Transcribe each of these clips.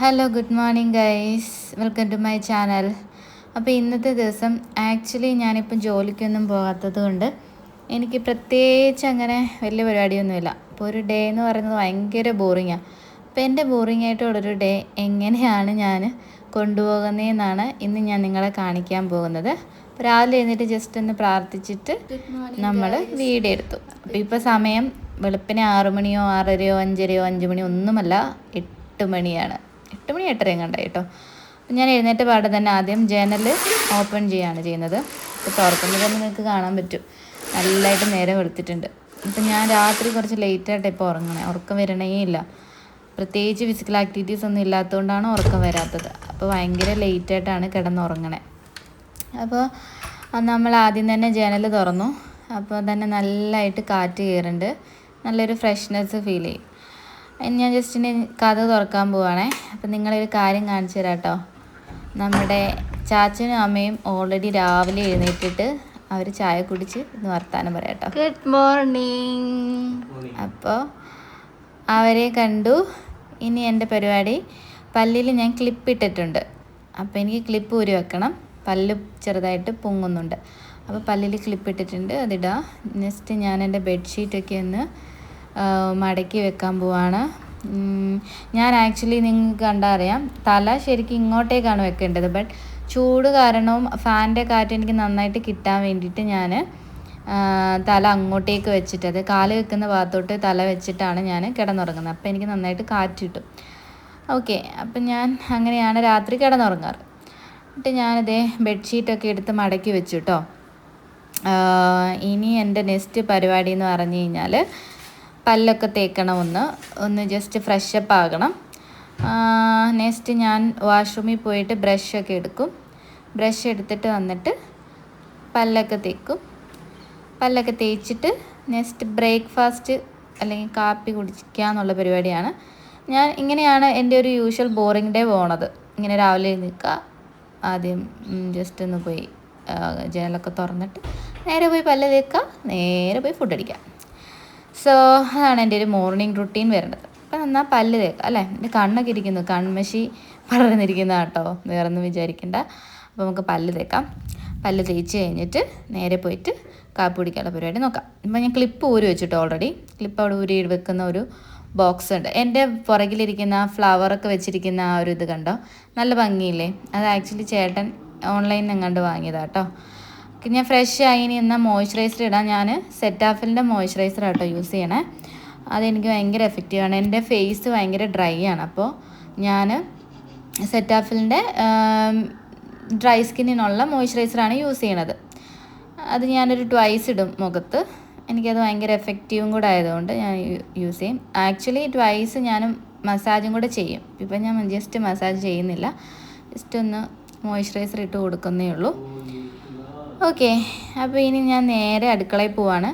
Hello good morning guys welcome to my channel അപ്പോൾ ഇന്നത്തെ ദിവസം ആക്ച്വലി ഞാനിപ്പം ജോലിക്കൊന്നും പോകാത്തത് കൊണ്ട് എനിക്ക് പ്രത്യേകിച്ച് അങ്ങനെ വലിയ പരിപാടിയൊന്നുമില്ല. അപ്പോൾ ഒരു ഡേ എന്ന് പറയുന്നത് ഭയങ്കര ബോറിങ്ങാണ് അപ്പോൾ എന്റെ ബോറിംഗ് ആയിട്ടുള്ളൊരു ഡേ എങ്ങനെയാണ് ഞാൻ കൊണ്ടുപോകുന്നതെന്നാണ് ഇന്ന് ഞാൻ നിങ്ങളെ കാണിക്കാൻ പോകുന്നത്. അപ്പോൾ രാവിലെ എഴുന്നേറ്റ് ജസ്റ്റ് ഒന്ന് പ്രാർത്ഥിച്ചിട്ട് നമ്മൾ വീഡിയോ എടുത്തു. അപ്പോൾ ഇപ്പോൾ സമയം വെളുപ്പിനെ ആറു മണിയോ ആറരയോ അഞ്ചരയോ അഞ്ച് മണിയോ ഒന്നുമല്ല എട്ട് മണിയാണ്. എട്ട് മണി എട്ടരയും കണ്ടായി കേട്ടോ. ഞാൻ എഴുന്നേറ്റ് പാടെ തന്നെ ആദ്യം ജനൽ ഓപ്പൺ ചെയ്യുകയാണ് ചെയ്യുന്നത്. അപ്പോൾ തുറക്കുമ്പോൾ തന്നെ നിങ്ങൾക്ക് കാണാൻ പറ്റും. നല്ലതായിട്ട് നേരെ വെളുത്തിട്ടുണ്ട്. അപ്പം ഞാൻ രാത്രി കുറച്ച് ലേറ്റായിട്ട് ഇപ്പോൾ ഉറങ്ങണേ. ഉറക്കം വരണേ ഇല്ല. പ്രത്യേകിച്ച് ഫിസിക്കൽ ആക്ടിവിറ്റീസ് ഒന്നും ഇല്ലാത്തതുകൊണ്ടാണ് ഉറക്കം വരാത്തത്. അപ്പോൾ ഭയങ്കര ലേറ്റായിട്ടാണ് കിടന്നുറങ്ങണേ അപ്പോൾ നമ്മൾ ആദ്യം തന്നെ ജനൽ തുറന്നു. അപ്പോൾ തന്നെ നല്ലതായിട്ട് കാറ്റ് കയറുന്നുണ്ട്. നല്ലൊരു ഫ്രഷ്നെസ് ഫീൽ ചെയ്യും. ഞാൻ ജസ്റ്റ് കഥ തുറക്കാൻ പോവാണേ. അപ്പം നിങ്ങളൊരു കാര്യം കാണിച്ചു തരാം കേട്ടോ നമ്മുടെ ചാച്ചനും അമ്മയും ഓൾറെഡി രാവിലെ എഴുന്നേറ്റിട്ട് അവർ ചായ കുടിച്ച് ഇന്ന് വർത്താനം പറയാം കേട്ടോ. ഗുഡ് മോർണിംഗ് അപ്പോൾ അവരെ കണ്ടു. ഇനി എന്റെ പരിപാടി പല്ലിൽ ഞാൻ ക്ലിപ്പ് ഇട്ടിട്ടുണ്ട്. അപ്പോൾ എനിക്ക് ക്ലിപ്പ് ഊരി വെക്കണം. പല്ല് ചെറുതായിട്ട് പൊങ്ങുന്നുണ്ട്. അപ്പോൾ പല്ലിൽ ക്ലിപ്പ് ഇട്ടിട്ടുണ്ട്. അതിടാം. നെക്സ്റ്റ് ഞാൻ എന്റെ ബെഡ്ഷീറ്റൊക്കെ ഒന്ന് മടക്കി വെക്കാൻ പോവാണ്. ഞാൻ ആക്ച്വലി നിങ്ങൾക്ക് കണ്ടാൽ അറിയാം തല ശരിക്കും ഇങ്ങോട്ടേക്കാണ് വെക്കേണ്ടത്. ബട്ട് ചൂട് കാരണവും ഫാനിന്റെ കാറ്റ് എനിക്ക് നന്നായിട്ട് കിട്ടാൻ വേണ്ടിയിട്ട് ഞാൻ തല അങ്ങോട്ടേക്ക് വെച്ചിട്ടത് കാൽ വെക്കുന്ന ഭാഗത്തോട്ട് തല വെച്ചിട്ടാണ് ഞാൻ കിടന്നുറങ്ങുന്നത്. അപ്പോൾ എനിക്ക് നന്നായിട്ട് കാറ്റ് കിട്ടും. ഓക്കെ അപ്പം ഞാൻ അങ്ങനെയാണ് രാത്രി കിടന്നുറങ്ങാറ്. എന്നിട്ട് ഞാനിതേ ബെഡ്ഷീറ്റൊക്കെ എടുത്ത് മടക്കി വെച്ചു കേട്ടോ ഇനി എന്റെ നെക്സ്റ്റ് പരിപാടി എന്ന് പറഞ്ഞു കഴിഞ്ഞാൽ പല്ലൊക്കെ തേക്കണം ഒന്ന് ഒന്ന് ജസ്റ്റ് ഫ്രഷപ്പ് ആകണം. നെക്സ്റ്റ് ഞാൻ വാഷ്റൂമിൽ പോയിട്ട് ബ്രഷൊക്കെ എടുക്കും. ബ്രഷ് എടുത്തിട്ട് വന്നിട്ട് പല്ലൊക്കെ തേക്കും. പല്ലൊക്കെ തേച്ചിട്ട് നെക്സ്റ്റ് ബ്രേക്ക്ഫാസ്റ്റ് അല്ലെങ്കിൽ കാപ്പി കുടിക്കുക എന്നുള്ള പരിപാടിയാണ്. ഞാൻ ഇങ്ങനെയാണ് എന്റെ ഒരു യൂഷ്വൽ ബോറിംഗ് ഡേ പോണത്. ഇങ്ങനെ രാവിലെ നിൽക്കുക ആദ്യം ജസ്റ്റ് ഒന്ന് പോയി ജനലൊക്കെ തുറന്നിട്ട് നേരെ പോയി പല്ല് തേക്കുക നേരെ പോയി ഫുഡ് അടിക്കുക. സോ അതാണ് എന്റെ ഒരു മോർണിംഗ് റുട്ടീൻ വരേണ്ടത് അപ്പം എന്നാൽ പല്ല് തേക്കുക അല്ലേ? എന്റെ കണ്ണൊക്കെ ഇരിക്കുന്നു കൺമശി പടർന്നിരിക്കുന്ന കേട്ടോ. വേറൊന്നും വിചാരിക്കണ്ട. അപ്പോൾ നമുക്ക് പല്ല് തേക്കാം. പല്ല് തേച്ച് കഴിഞ്ഞിട്ട് നേരെ പോയിട്ട് കാപ്പി കുടിക്കാനുള്ള പരിപാടി നോക്കാം. ഇപ്പം ഞാൻ ക്ലിപ്പ് ഊരി വെച്ചിട്ട് ഓൾറെഡി ക്ലിപ്പ് അവിടെ ഊരി വെക്കുന്ന ഒരു ബോക്സ് ഉണ്ട്. എന്റെ പുറകിലിരിക്കുന്ന ഫ്ലവറൊക്കെ വെച്ചിരിക്കുന്ന ആ ഒരു ഇത് കണ്ടോ? നല്ല ഭംഗിയില്ലേ? അത് ആക്ച്വലി ചേട്ടൻ ഓൺലൈനിൽ എങ്ങാണ്ട് വാങ്ങിയതാട്ടോ ഞാൻ ഫ്രഷ് ആയി ഇനി എന്നാൽ മോയ്സ്ചറൈസർ ഇടാൻ ഞാൻ സെറ്റാഫിലിന്റെ മോയ്സ്ചറൈസർ ആട്ടോ യൂസ് ചെയ്യണേ. അതെനിക്ക് ഭയങ്കര എഫക്റ്റീവാണ് എന്റെ ഫേസ് ഭയങ്കര ഡ്രൈ ആണ്. അപ്പോൾ ഞാൻ സെറ്റാഫിലിന്റെ ഡ്രൈ സ്കിന്നിനുള്ള മോയ്സ്ചറൈസറാണ് യൂസ് ചെയ്യണത്. അത് ഞാനൊരു ട്വൈസ് ഇടും മുഖത്ത്. എനിക്കത് ഭയങ്കര എഫക്റ്റീവും കൂടെ ആയതുകൊണ്ട് ഞാൻ യൂസ് ചെയ്യും. ആക്ച്വലി ട്വൈസ് ഞാൻ മസാജും കൂടെ ചെയ്യും. ഇപ്പം ഞാൻ ജസ്റ്റ് മസാജ് ചെയ്യുന്നില്ല. ജസ്റ്റ് ഒന്ന് മോയ്സ്ചറൈസർ ഇട്ട് കൊടുക്കുന്നേ ഉള്ളൂ. ഓക്കെ. അപ്പോൾ ഇനി ഞാൻ നേരെ അടുക്കളയിൽ പോവാണ്.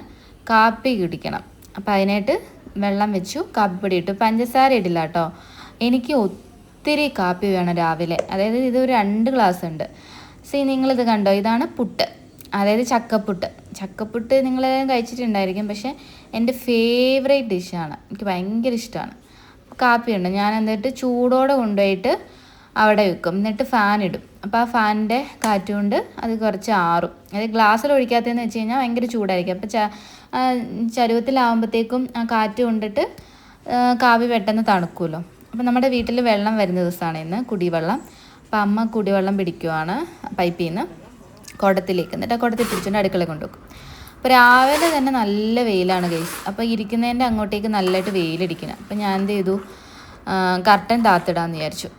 കാപ്പി കുടിക്കണം. അപ്പോൾ അതിനായിട്ട് വെള്ളം വെച്ചു കാപ്പിപ്പൊടി ഇട്ടു. പഞ്ചസാര ഇടില്ല കേട്ടോ. എനിക്ക് ഒത്തിരി കാപ്പി വേണം രാവിലെ. അതായത് ഇത് രണ്ട് ഗ്ലാസ് ഉണ്ട്. സി നിങ്ങളിത് കണ്ടോ? ഇതാണ് പുട്ട്. അതായത് ചക്കപ്പുട്ട്. ചക്കപ്പുട്ട് നിങ്ങളെല്ലാം കഴിച്ചിട്ടുണ്ടായിരിക്കും. പക്ഷേ എന്റെ ഫേവറേറ്റ് ഡിഷാണ് എനിക്ക് ഭയങ്കര ഇഷ്ടമാണ്. കാപ്പിയുണ്ട് ഞാൻ എന്നിട്ട് ചൂടോടെ കൊണ്ടുപോയിട്ട് അവിടെ വെക്കും. എന്നിട്ട് ഫാൻ ഇടും. അപ്പോൾ ആ ഫാനിന്റെ കാറ്റ് കൊണ്ട് അത് കുറച്ച് ആറും. അത് ഗ്ലാസ്സിൽ ഒഴിക്കാത്തതെന്ന് വെച്ച് കഴിഞ്ഞാൽ ഭയങ്കര ചൂടായിരിക്കും. അപ്പോൾ ച ചരുവത്തിലാവുമ്പോഴത്തേക്കും ആ കാറ്റ് കൊണ്ടിട്ട് കാവി പെട്ടെന്ന് തണുക്കുമല്ലോ. അപ്പോൾ നമ്മുടെ വീട്ടിൽ വെള്ളം വരുന്ന ദിവസമാണ് ഇന്ന് കുടിവെള്ളം. അപ്പോൾ അമ്മ കുടിവെള്ളം പിടിക്കുവാണ് പൈപ്പിൽ നിന്ന് കുടത്തിലേക്ക്. എന്നിട്ട് ആ കുടത്തിൽ പിടിച്ചുകൊണ്ട് അടുക്കള കൊണ്ടുവെക്കും അപ്പോൾ രാവിലെ തന്നെ നല്ല വെയിലാണ് ഗൈസ് അപ്പോൾ ഇരിക്കുന്നതിന്റെ അങ്ങോട്ടേക്ക് നല്ലതായിട്ട് വെയിലടിക്കണം. അപ്പോൾ ഞാൻ എന്ത് ചെയ്തു? കർട്ടൻ താത്തിടാമെന്ന് വിചാരിച്ചു.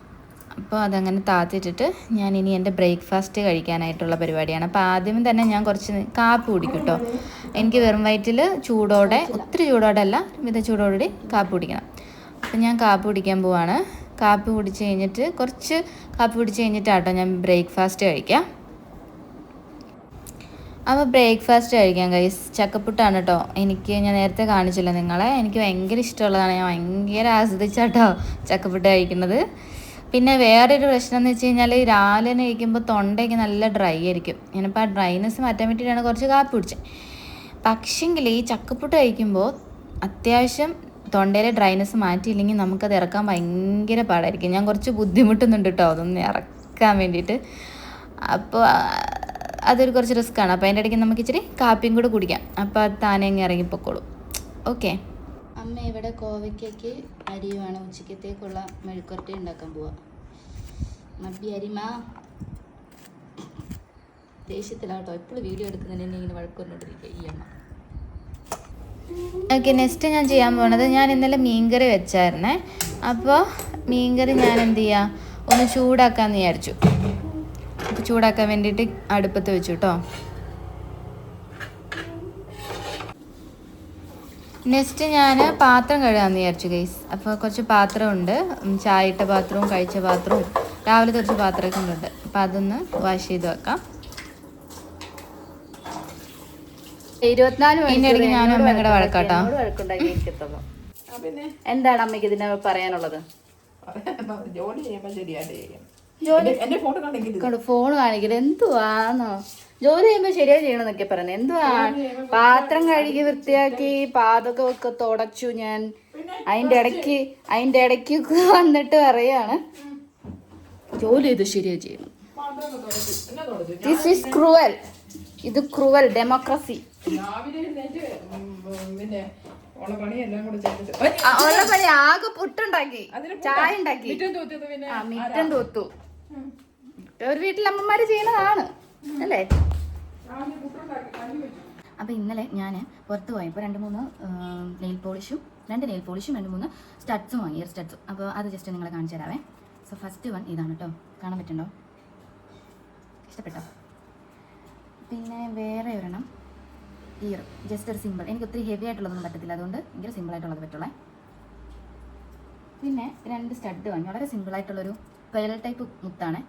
അപ്പോൾ അതങ്ങനെ താത്തിട്ടിട്ട് ഞാൻ ഇനി എന്റെ ബ്രേക്ക്ഫാസ്റ്റ് കഴിക്കാനായിട്ടുള്ള പരിപാടിയാണ്. അപ്പോൾ ആദ്യം തന്നെ ഞാൻ കുറച്ച് കാപ്പി കുടിക്കും കേട്ടോ. എനിക്ക് വെറും വയറ്റിൽ ചൂടോടെ ഒത്തിരി ചൂടോടെ അല്ല മിത ചൂടോടെ കാപ്പി കുടിക്കണം. അപ്പോൾ ഞാൻ കാപ്പി കുടിക്കാൻ പോവാണ്. കാപ്പി കുടിച്ച് കഴിഞ്ഞിട്ട് കുറച്ച് കാപ്പി കുടിച്ച് കഴിഞ്ഞിട്ടാട്ടോ ഞാൻ ബ്രേക്ക്ഫാസ്റ്റ് കഴിക്കാം അപ്പോൾ ബ്രേക്ക്ഫാസ്റ്റ് കഴിക്കാം കൈസ് ചക്കപ്പുട്ടാണ് കേട്ടോ. എനിക്ക് ഞാൻ നേരത്തെ കാണിച്ചില്ല നിങ്ങളെ? എനിക്ക് ഭയങ്കര ഇഷ്ടമുള്ളതാണ്. ഞാൻ ഭയങ്കര ആസ്വദിച്ചാട്ടോ ചക്കപ്പുട്ട് കഴിക്കുന്നത്. പിന്നെ വേറൊരു പ്രശ്നം എന്ന് വെച്ച് കഴിഞ്ഞാൽ രാവിലെ കഴിക്കുമ്പോൾ തൊണ്ടയൊക്കെ നല്ല ഡ്രൈ ആയിരിക്കും. ഞാനിപ്പോൾ ആ ഡ്രൈനെസ് മാറ്റാൻ വേണ്ടിയിട്ടാണ് കുറച്ച് കാപ്പി കുടിച്ചത് പക്ഷെങ്കിൽ ഈ ചക്കപ്പുട്ട് കഴിക്കുമ്പോൾ അത്യാവശ്യം തൊണ്ടയിലെ ഡ്രൈനെസ് മാറ്റിയില്ലെങ്കിൽ നമുക്കത് ഇറക്കാൻ ഭയങ്കര പാടായിരിക്കും. ഞാൻ കുറച്ച് ബുദ്ധിമുട്ടുന്നുണ്ട് കേട്ടോ അതൊന്ന് ഇറക്കാൻ വേണ്ടിയിട്ട്. അപ്പോൾ അതൊരു കുറച്ച് റിസ്ക്കാണ് അപ്പോൾ അതിന്റെ ഇടയ്ക്ക് നമുക്ക് ഇച്ചിരി കാപ്പിയും കൂടെ കുടിക്കാം. അപ്പോൾ അത് താനെ അങ്ങ് ഇറങ്ങിപ്പോക്കോളും. ഓക്കെ. അമ്മ ഇവിടെ കോവയ്ക്കയ്ക്ക് അരിയുമാണ് ഉച്ചക്കത്തേക്കുള്ള മെഴുക്കുരട്ടി ഉണ്ടാക്കാൻ പോവാ. മബി അരിമ. ദേഷ്യത്തിലാട്ടോ എപ്പോഴും വീഡിയോ എടുക്കുന്നതിന് ഇങ്ങനെ വഴക്കൊന്നുകൊണ്ടിരിക്കുക ഈ അമ്മ. ഓക്കെ നെക്സ്റ്റ് ഞാൻ ചെയ്യാൻ പോണത് ഞാൻ ഇന്നലെ മീൻകറി വെച്ചായിരുന്നേ. അപ്പോൾ മീൻകറി ഞാൻ എന്ത് ചെയ്യുക ഒന്ന് ചൂടാക്കാമെന്ന് വിചാരിച്ചു. അപ്പോൾ ചൂടാക്കാൻ വേണ്ടിയിട്ട് അടുപ്പത്ത് വെച്ചു കേട്ടോ നെക്സ്റ്റ് ഞാൻ പാത്രം കഴുകാമെന്ന് വിചാരിച്ചു ഗൈസ് അപ്പോൾ കുറച്ച് പാത്രമുണ്ട്. ചായ ഇട്ട പാത്രവും കഴിച്ച പാത്രവും രാവിലെ കുറച്ച് പാത്രമൊക്കെ ഉണ്ട് അപ്പോൾ അതൊന്ന് വാഷ് ചെയ്ത് വെക്കാം. ഇരുപത്തിനാല് വഴക്കാട്ടോ. വഴക്കുണ്ടാക്കിയിരിക്കത്തുള്ളൂ എന്താണ് അമ്മയ്ക്ക് ഇതിനെ പറയാനുള്ളത്? ജോലി ഫോൺ കാണിക്കുന്നത് എന്തുവാന്നോ? ജോലി ചെയ്യുമ്പോ ശരിയായി ചെയ്യണമെന്നൊക്കെ പറഞ്ഞു. എന്തുവാ? പാത്രം കഴുകി വൃത്തിയാക്കി പാതൊക്കെ ഒക്കെ തുടച്ചു ഞാൻ. അതിന്റെ ഇടയ്ക്ക് അതിന്റെ ഇടയ്ക്ക് വന്നിട്ട് പറയാണ് ജോലി ചെയ്ത് ശരിയായി ചെയ്യണം. ദിസ് ഈസ് ക്രൂവൽ ഇത് ക്രൂവൽ ഡെമോക്രസി ഉള്ള പണി ആകെ പുട്ടുണ്ടാക്കി. ചായ ഉണ്ടാക്കി. മിറ്റം തൂത്തു. ഒരു വീട്ടിലമ്മമാര് ചെയ്യുന്നതാണ്. അല്ലേ? അപ്പോൾ ഇന്നലെ ഞാൻ പുറത്ത് പോയപ്പോൾ രണ്ട് മൂന്ന് നെയിൽ പോളിഷും രണ്ട് നെയിൽ പോളിഷും രണ്ട് മൂന്ന് സ്റ്റഡ്സും വാങ്ങി ഇയർ സ്റ്റഡ്സും അപ്പോൾ അത് ജസ്റ്റ് നിങ്ങളെ കാണിച്ചു തരാവേ. സോ ഫസ്റ്റ് വൺ ഇതാണ് കേട്ടോ കാണാൻ പറ്റുന്നുണ്ടോ? ഇഷ്ടപ്പെട്ടോ? പിന്നെ വേറെ ഒരെണ്ണം. ഇയർ ജസ്റ്റ് ഒരു സിമ്പിൾ എനിക്ക് ഒത്തിരി ഹെവി ആയിട്ടുള്ളതൊന്നും പറ്റത്തില്ല. അതുകൊണ്ട് ഭയങ്കര സിമ്പിൾ ആയിട്ടുള്ളത് പറ്റുള്ളേ. പിന്നെ രണ്ട് സ്റ്റഡ് വാങ്ങി. വളരെ സിമ്പിൾ ആയിട്ടുള്ളൊരു പേൾ ടൈപ്പ് മുത്താണ്.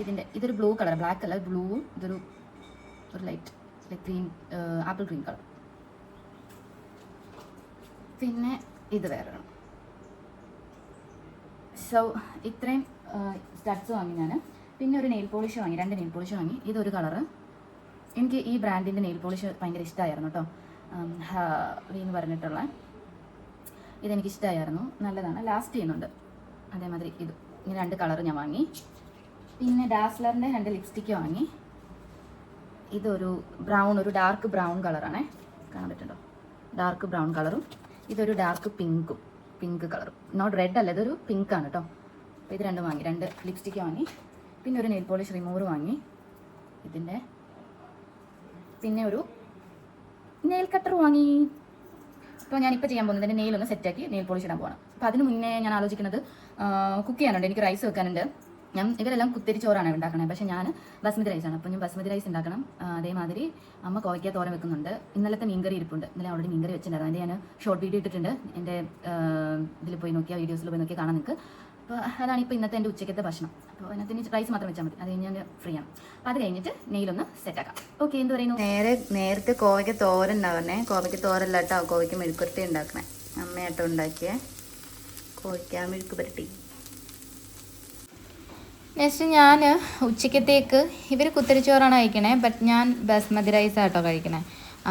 ഇതിന്റെ ഇതൊരു ബ്ലൂ കളർ ബ്ലാക്ക് അല്ല ബ്ലൂവും ഇതൊരു ഒരു light like green apple green colour പിന്നെ ഇത് വേറെ സോ ഇത്രയും സ്റ്റഡ്സ് വാങ്ങി ഞാൻ പിന്നെ ഒരു നെയിൽ പോളിഷ് വാങ്ങി രണ്ട് നെയിൽ പോളിഷ് വാങ്ങി. ഇതൊരു കളറ് എനിക്ക് ഈ ബ്രാൻഡിന്റെ നെയിൽ പോളിഷ് ഭയങ്കര ഇഷ്ടമായിരുന്നു കേട്ടോ എന്ന് പറഞ്ഞിട്ടുള്ള. ഇതെനിക്ക് ഇഷ്ടമായിരുന്നു നല്ലതാണ്. ലാസ്റ്റ് ചെയ്യുന്നുണ്ട്. അതേമാതിരി ഇത്. ഇങ്ങനെ രണ്ട് കളർ ഞാൻ വാങ്ങി. പിന്നെ ഡാസ്ലറിന്റെ രണ്ട് ലിപ്സ്റ്റിക്ക് വാങ്ങി. ഇതൊരു ബ്രൗൺ ഒരു ഡാർക്ക് ബ്രൗൺ കളറാണേ കാണാൻ പറ്റുന്നുണ്ടോ ഡാർക്ക് ബ്രൗൺ കളറും ഇതൊരു ഡാർക്ക് പിങ്കും പിങ്ക് കളറും നോട്ട് റെഡ് അല്ല ഇതൊരു പിങ്ക് ആണ് കേട്ടോ അപ്പോൾ ഇത് രണ്ടും വാങ്ങി രണ്ട് ലിപ്സ്റ്റിക്ക് വാങ്ങി. പിന്നെ ഒരു നെയിൽ പോളിഷ് റിമൂവർ വാങ്ങി. ഇതിന്റെ പിന്നെ ഒരു നെയിൽ കട്ടർ വാങ്ങി. ഇപ്പോൾ ഞാനിപ്പോൾ ചെയ്യാൻ പോകുന്നത് എന്റെ നെയിൽ ഒന്ന് സെറ്റാക്കി നെയിൽ പോളിഷ് ഇടാൻ പോകണം അപ്പോൾ അതിന് മുന്നേ ഞാൻ ആലോചിക്കുന്നത് കുക്ക് ചെയ്യാനുണ്ട്. എനിക്ക് റൈസ് വെക്കാനുണ്ട്. ഞാൻ ഇവരെല്ലാം കുത്തിരി ചോറാണ് ഉണ്ടാക്കണത് പക്ഷെ ഞാൻ ബസ്മതി റൈസാണ് അപ്പം ഞാൻ ബസ്മതി റൈസ് ഉണ്ടാക്കണം. അതേമാതിരി അമ്മ കോവയ്ക്ക തോരൻ വെക്കുന്നുണ്ട്. ഇന്നലത്തെ മീൻകറി ഇരിപ്പുണ്ട്. ഇന്നലെ ഓൾറെഡി മീൻകറി വെച്ചിട്ടുണ്ടായിരുന്നു. അതിന്റെ ഞാൻ ഷോർട്ട് വീഡിയോ ഇട്ടിട്ടുണ്ട്. എന്റെ ഇതിൽ പോയി നോക്കിയാൽ വീഡിയോസിൽ പോയി നോക്കിയാൽ കാണാൻ നിങ്ങൾക്ക് അപ്പോൾ അതാണ് ഇപ്പോൾ ഇന്നത്തെ എന്റെ ഉച്ചയ്ക്കത്തെ ഭക്ഷണം. അപ്പോൾ അതിനകത്ത് റൈസ് മാത്രം വെച്ചാൽ മതി. അത് ഞാൻ ഫ്രീ ആണ്. അപ്പോൾ അത് കഴിഞ്ഞിട്ട് നെയിലൊന്ന് സെറ്റാക്കാം ഓക്കെ എന്ത് പറയുന്നു? നേരെ നേരത്തെ കോവയ്ക്ക് തോരൻ ഉണ്ടാവുന്നേ. കോവയ്ക്ക് തോരല്ല കേട്ടോ കോവയ്ക്ക് മെഴുക്കുരട്ടി ഉണ്ടാക്കണേ. അമ്മയാട്ടോ ഉണ്ടാക്കിയേ. കോവയ്ക്ക മെഴുക്ക് പുരട്ടി നെക്സ്റ്റ് ഞാൻ ഉച്ചക്കത്തേക്ക് ഇവർ കുത്തരിച്ചോറാണ് കഴിക്കണേ ബട്ട് ഞാൻ ബസ്മതി റൈസ് ആട്ടോ കഴിക്കണേ.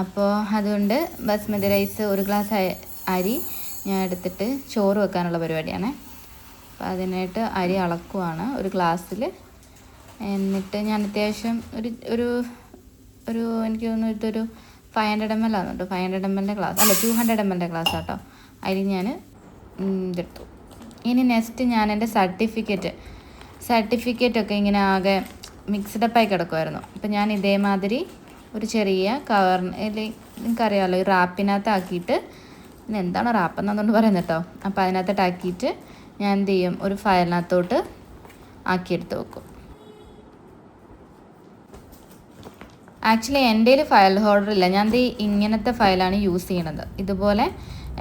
അപ്പോൾ അതുകൊണ്ട് ബസ്മതി റൈസ് ഒരു ഗ്ലാസ് അരി ഞാൻ എടുത്തിട്ട് ചോറ് വെക്കാനുള്ള പരിപാടിയാണേ. അപ്പോൾ അതിനായിട്ട് അരി അളക്കുവാണ് ഒരു ഗ്ലാസ്സിൽ എന്നിട്ട് ഞാൻ അത്യാവശ്യം ഒരു ഒരു ഒരു എനിക്ക് തോന്നുന്നു ഇതൊരു ഫൈവ് ഹൺഡ്രഡ് എം എൽ ആണ് ഫൈവ് ഹൺഡ്രഡ് എം എല്ലിന്റെ ഗ്ലാസ് അല്ല ടു ഹൺഡ്രഡ് എം എല്ലിന്റെ ഗ്ലാസ് ആട്ടോ. അതിൽ ഞാൻ ഇതെടുത്തു. ഇനി നെക്സ്റ്റ് ഞാൻ എന്റെ സർട്ടിഫിക്കറ്റ് സർട്ടിഫിക്കറ്റ് ഒക്കെ ഇങ്ങനെ ആകെ മിക്സ്ഡ് അപ്പായി കിടക്കുമായിരുന്നു അപ്പം ഞാൻ ഇതേമാതിരി ഒരു ചെറിയ കവറിൽ നിങ്ങൾക്കറിയാമല്ലോ ഈ റാപ്പിനകത്താക്കിയിട്ട് എന്താണ് റാപ്പ് എന്നതുകൊണ്ട് പറയുന്നത് കേട്ടോ അപ്പോൾ അതിനകത്തോട്ടാക്കിയിട്ട് ഞാൻ എന്ത് ചെയ്യും? ഒരു ഫയലിനകത്തോട്ട് ആക്കിയെടുത്ത് വെക്കും. ആക്ച്വലി എന്റെ കയ്യിൽ ഫയൽ ഹോൾഡർ ഇല്ല. ഞാൻ ദേ ഇങ്ങനത്തെ ഫയലാണ് യൂസ് ചെയ്യണത്. ഇതുപോലെ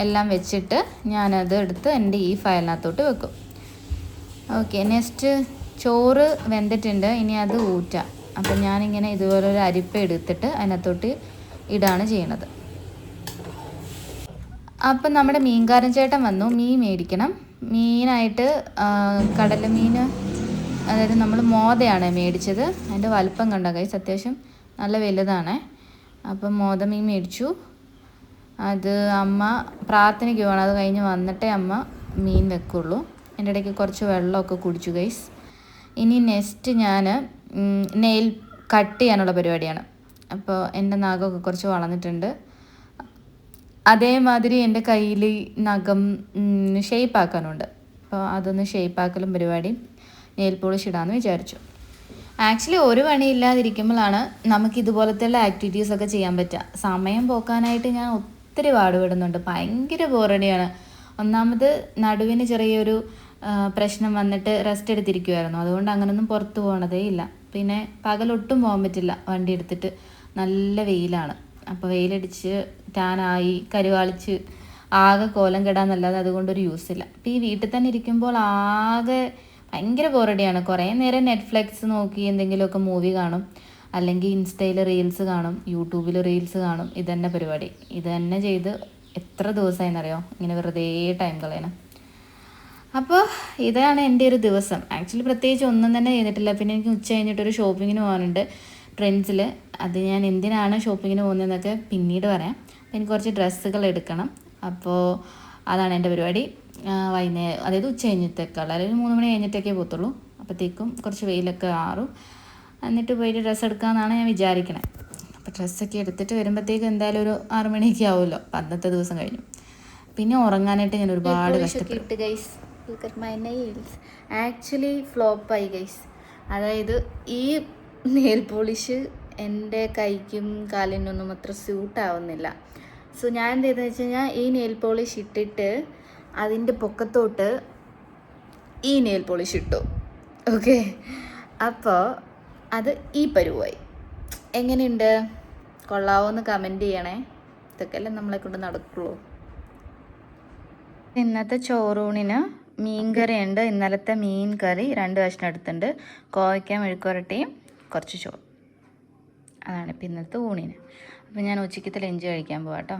എല്ലാം വെച്ചിട്ട് ഞാനത് എടുത്ത് എന്റെ ഈ ഫയലിനകത്തോട്ട് വെക്കും. ഓക്കെ നെക്സ്റ്റ് ചോറ് വെന്തിട്ടുണ്ട്. ഇനി അത് ഊറ്റാം. അപ്പം ഞാനിങ്ങനെ ഇതുപോലെ ഒരു അരിപ്പ എടുത്തിട്ട് അതിനകത്തോട്ട് ഇടാണ് ചെയ്യണത്. അപ്പം നമ്മുടെ മീൻകാരൻ ചേട്ടൻ വന്നു. മീൻ മേടിക്കണം. മീനായിട്ട് കടല മീൻ അതായത് നമ്മൾ മോതയാണ് മേടിച്ചത്. അതിന്റെ വലുപ്പം കണ്ട കൈസ് അത്യാവശ്യം നല്ല വലുതാണ്. അപ്പം മോത മീൻ മേടിച്ചു. അത് അമ്മ പ്രാർത്ഥനയ്ക്ക് പോകണം അത് കഴിഞ്ഞ് വന്നിട്ടേ അമ്മ മീൻ വെക്കുള്ളൂ. എന്റെ ഇടയ്ക്ക് കുറച്ച് വെള്ളമൊക്കെ കുടിച്ചു ഗൈസ് ഇനി നെക്സ്റ്റ് ഞാൻ നെയിൽ കട്ട് ചെയ്യാനുള്ള പരിപാടിയാണ്. അപ്പോൾ എന്റെ നഖമൊക്കെ കുറച്ച് വളർന്നിട്ടുണ്ട്. അതേമാതിരി എന്റെ കയ്യിൽ നഖം ഷേപ്പ് ആക്കാനുണ്ട് അപ്പോൾ അതൊന്ന് ഷേപ്പ് ആക്കലും പരിപാടി നെയിൽ പോളിഷ് ഇടാമെന്ന് വിചാരിച്ചു. ആക്ച്വലി ഒരു പണിയില്ലാതിരിക്കുമ്പോഴാണ് നമുക്ക് ഇതുപോലത്തെ ആക്ടിവിറ്റീസ് ഒക്കെ ചെയ്യാൻ പറ്റുക. സമയം പോക്കാനായിട്ട് ഞാൻ ഒത്തിരി പാടുപെടുന്നുണ്ട്. ഭയങ്കര ബോറടിയാണ് ഒന്നാമത് നടുവിന് ചെറിയൊരു പ്രശ്നം വന്നിട്ട് റെസ്റ്റ് എടുത്തിരിക്കുമായിരുന്നു അതുകൊണ്ട് അങ്ങനൊന്നും പുറത്തു പോകണതേ ഇല്ല. പിന്നെ പകലൊട്ടും പോകാൻ പറ്റില്ല. വണ്ടി എടുത്തിട്ട് നല്ല വെയിലാണ്. അപ്പോൾ വെയിലടിച്ച് ടാനായി കരുവാളിച്ച് ആകെ കോലം കെടാന്നല്ലാതെ അതുകൊണ്ടൊരു യൂസ് ഇല്ല. അപ്പോൾ ഈ വീട്ടിൽ തന്നെ ഇരിക്കുമ്പോൾ ആകെ ഭയങ്കര ബോറടിയാണ് കുറേ നേരം നെറ്റ്ഫ്ലിക്സ് നോക്കി എന്തെങ്കിലുമൊക്കെ മൂവി കാണും. അല്ലെങ്കിൽ ഇൻസ്റ്റയിൽ റീൽസ് കാണും. യൂട്യൂബിൽ റീൽസ് കാണും. ഇതന്നെ പരിപാടി. ഇത് തന്നെ ചെയ്ത് എത്ര ദിവസമായെന്നറിയോ? ഇങ്ങനെ വെറുതെ ടൈം കളയണം. അപ്പോൾ ഇതാണ് എന്റെ ഒരു ദിവസം. ആക്ച്വലി പ്രത്യേകിച്ച് ഒന്നും തന്നെ ചെയ്തിട്ടില്ല. പിന്നെ എനിക്ക് ഉച്ച കഴിഞ്ഞിട്ടൊരു ഷോപ്പിങ്ങിന് പോകാനുണ്ട്. ട്രെൻഡ്സിൽ അത് ഞാൻ എന്തിനാണ് ഷോപ്പിങ്ങിന് പോകുന്നതെന്നൊക്കെ പിന്നീട് പറയാം. അപ്പോൾ എനിക്ക് കുറച്ച് ഡ്രസ്സുകൾ എടുക്കണം. അപ്പോൾ അതാണ് എന്റെ പരിപാടി. വൈകുന്നേരം അതായത് ഉച്ച കഴിഞ്ഞിട്ടേക്കാൾ അല്ലെങ്കിൽ മൂന്ന് മണി കഴിഞ്ഞിട്ടൊക്കെ പോകത്തുള്ളൂ. അപ്പോഴത്തേക്കും കുറച്ച് വെയിലൊക്കെ ആറും. എന്നിട്ട് പോയിട്ട് ഡ്രസ്സ് എടുക്കാമെന്നാണ് ഞാൻ വിചാരിക്കണത് അപ്പോൾ ഡ്രസ്സൊക്കെ എടുത്തിട്ട് വരുമ്പോഴത്തേക്ക് എന്തായാലും ഒരു ആറ് മണിയൊക്കെ ആവുമല്ലോ. അപ്പം അന്നത്തെ ദിവസം കഴിഞ്ഞു. പിന്നെ ഉറങ്ങാനായിട്ട് ഞാൻ ഒരുപാട് കഷ്ടപ്പെട്ടു. Look at my nails actually ഫ്ലോപ്പായി ഗൈസ് അതായത് ഈ നെയിൽ പോളിഷ് എന്റെ കൈക്കും കാലിനൊന്നും അത്ര സ്യൂട്ട് ആവുന്നില്ല. സോ ഞാൻ എന്ത് ചെയ്തെന്ന് വെച്ച് കഴിഞ്ഞാൽ ഈ നെയിൽ പോളിഷ് ഇട്ടിട്ട് അതിന്റെ പൊക്കത്തോട്ട് ഈ നെയിൽ പോളിഷ് ഇട്ടു. ഓക്കെ അപ്പോൾ അത് ഈ പരുവായി. എങ്ങനെയുണ്ട്? കൊള്ളാവോന്ന് കമന്റ് ചെയ്യണേ. ഇതൊക്കെ അല്ലേ നമ്മളെ കൊണ്ട് നടക്കുള്ളൂ. ഇന്നത്തെ ചോറൂണിന് മീൻ കറി ഉണ്ട് ഇന്നലത്തെ മീൻ കറി രണ്ട് കഷ്ണം എടുത്തിട്ടുണ്ട്. കോവയ്ക്ക മെഴുക്കുരട്ടിയും കുറച്ച് ചോറ്. അതാണ് ഇപ്പം ഇന്നത്തെ ഊണിന്. അപ്പം ഞാൻ ഉച്ചക്കത്തെ ലഞ്ച് കഴിക്കാൻ പോവാം കേട്ടോ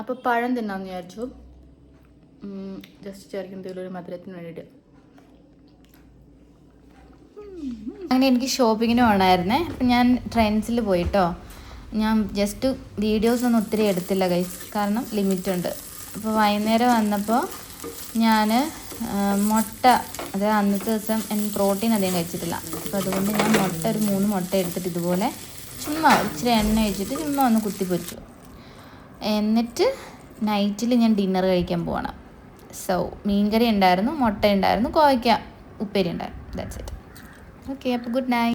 അപ്പോൾ പഴം തിന്നാമെന്ന് വിചാരിച്ചു. ജസ്റ്റ് ചേർക്കുന്നതിലൊരു മധുരത്തിന് വേണ്ടിയിട്ട്. അങ്ങനെ എനിക്ക് ഷോപ്പിങ്ങിന് പോകണമായിരുന്നേ അപ്പം ഞാൻ ട്രെൻഡ്സിൽ പോയിട്ടോ. ഞാൻ ജസ്റ്റ് വീഡിയോസ് ഒന്നും ഒത്തിരി എടുത്തില്ല ഗൈസ് കാരണം ലിമിറ്റ് ഉണ്ട്. അപ്പോൾ വൈകുന്നേരം വന്നപ്പോൾ ഞാൻ മുട്ട അതായത് അന്നത്തെ ദിവസം എനിക്ക് പ്രോട്ടീൻ അധികം കഴിച്ചിട്ടില്ല. അപ്പോൾ അതുകൊണ്ട് ഞാൻ മുട്ട ഒരു മൂന്ന് മുട്ട എടുത്തിട്ട് ഇതുപോലെ ചുമ്മാ ഇച്ചിരി എണ്ണ ഒഴിച്ചിട്ട് ചുമ്മാ ഒന്ന് കുത്തിപ്പൊച്ചു എന്നിട്ട് നൈറ്റിൽ ഞാൻ ഡിന്നർ കഴിക്കാൻ പോവാണ്. സോ മീൻകറി ഉണ്ടായിരുന്നു മുട്ട ഉണ്ടായിരുന്നു കോവയ്ക്ക ഉപ്പേരി ഉണ്ടായിരുന്നു. ദാറ്റ്സ് ഇറ്റ് ഓക്കെ അപ്പോൾ ഗുഡ് നൈറ്റ്